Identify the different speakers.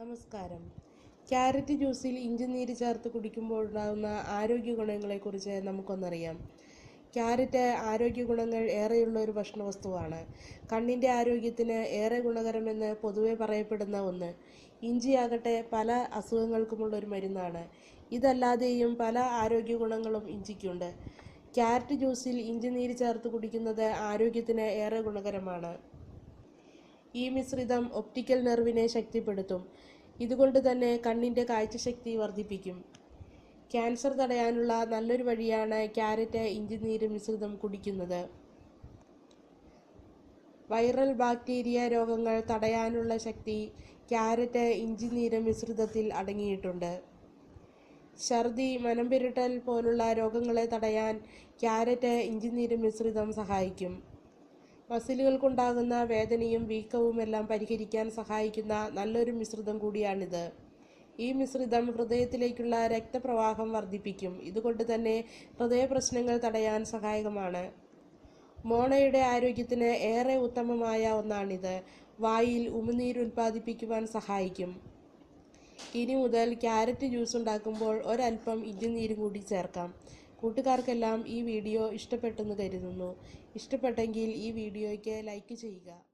Speaker 1: നമസ്കാരം. ക്യാരറ്റ് ജ്യൂസിൽ ഇഞ്ചിനീര് ചേർത്ത് കുടിക്കുമ്പോൾ ഉണ്ടാകുന്ന ആരോഗ്യ ഗുണങ്ങളെക്കുറിച്ച് നമുക്കൊന്നറിയാം. ക്യാരറ്റ് ആരോഗ്യ ഗുണങ്ങൾ ഏറെയുള്ള ഒരു ഭക്ഷണ വസ്തുവാണ് കണ്ണിന്റെ ആരോഗ്യത്തിന് ഏറെ ഗുണകരമെന്ന് പൊതുവെ പറയപ്പെടുന്ന ഒന്ന് ഇഞ്ചിയാകട്ടെ പല അസുഖങ്ങൾക്കുമുള്ള ഒരു മരുന്നാണ്. ഇതല്ലാതെയും പല ആരോഗ്യ ഗുണങ്ങളും ഇഞ്ചിക്കുണ്ട്. ക്യാരറ്റ് ജ്യൂസിൽ ഇഞ്ചിനീര് ചേർത്ത് കുടിക്കുന്നത് ആരോഗ്യത്തിന് ഏറെ ഗുണകരമാണ്. ഈ മിശ്രിതം ഒപ്റ്റിക്കൽ നെർവിനെ ശക്തിപ്പെടുത്തും. ഇതുകൊണ്ട് തന്നെ കണ്ണിന്റെ കാഴ്ചശക്തി വർദ്ധിപ്പിക്കും. ക്യാൻസർ തടയാനുള്ള നല്ലൊരു വഴിയാണ് ക്യാരറ്റ് ഇഞ്ചിനീര് മിശ്രിതം കുടിക്കുന്നത്. വൈറൽ ബാക്ടീരിയ രോഗങ്ങൾ തടയാനുള്ള ശക്തി ക്യാരറ്റ് ഇഞ്ചിനീര് മിശ്രിതത്തിൽ അടങ്ങിയിട്ടുണ്ട്. ഛർദി മനംപിരട്ടൽ പോലുള്ള രോഗങ്ങളെ തടയാൻ ക്യാരറ്റ് ഇഞ്ചിനീര് മിശ്രിതം സഹായിക്കും. മസിലുകൾക്കുണ്ടാകുന്ന വേദനയും വീക്കവുമെല്ലാം പരിഹരിക്കാൻ സഹായിക്കുന്ന നല്ലൊരു മിശ്രിതം കൂടിയാണിത്. ഈ മിശ്രിതം ഹൃദയത്തിലേക്കുള്ള രക്തപ്രവാഹം വർദ്ധിപ്പിക്കും. ഇതുകൊണ്ട് തന്നെ ഹൃദയ പ്രശ്നങ്ങൾ തടയാൻ സഹായകമാണ്. മോണയുടെ ആരോഗ്യത്തിന് ഏറെ ഉത്തമമായ ഒന്നാണിത്. വായിൽ ഉമിനീര് ഉൽപ്പാദിപ്പിക്കുവാൻ സഹായിക്കും. ഇനി മുതൽ ക്യാരറ്റ് ജ്യൂസ് ഉണ്ടാക്കുമ്പോൾ ഒരൽപ്പം ഇഞ്ചിനീരും കൂടി ചേർക്കാം. കൂട്ടുകാർക്കെല്ലാം ഈ വീഡിയോ ഇഷ്ടപ്പെട്ടെന്ന് കരുതുന്നു. ഇഷ്ടപ്പെട്ടെങ്കിൽ ഈ വീഡിയോയ്ക്ക് ലൈക്ക് ചെയ്യുക.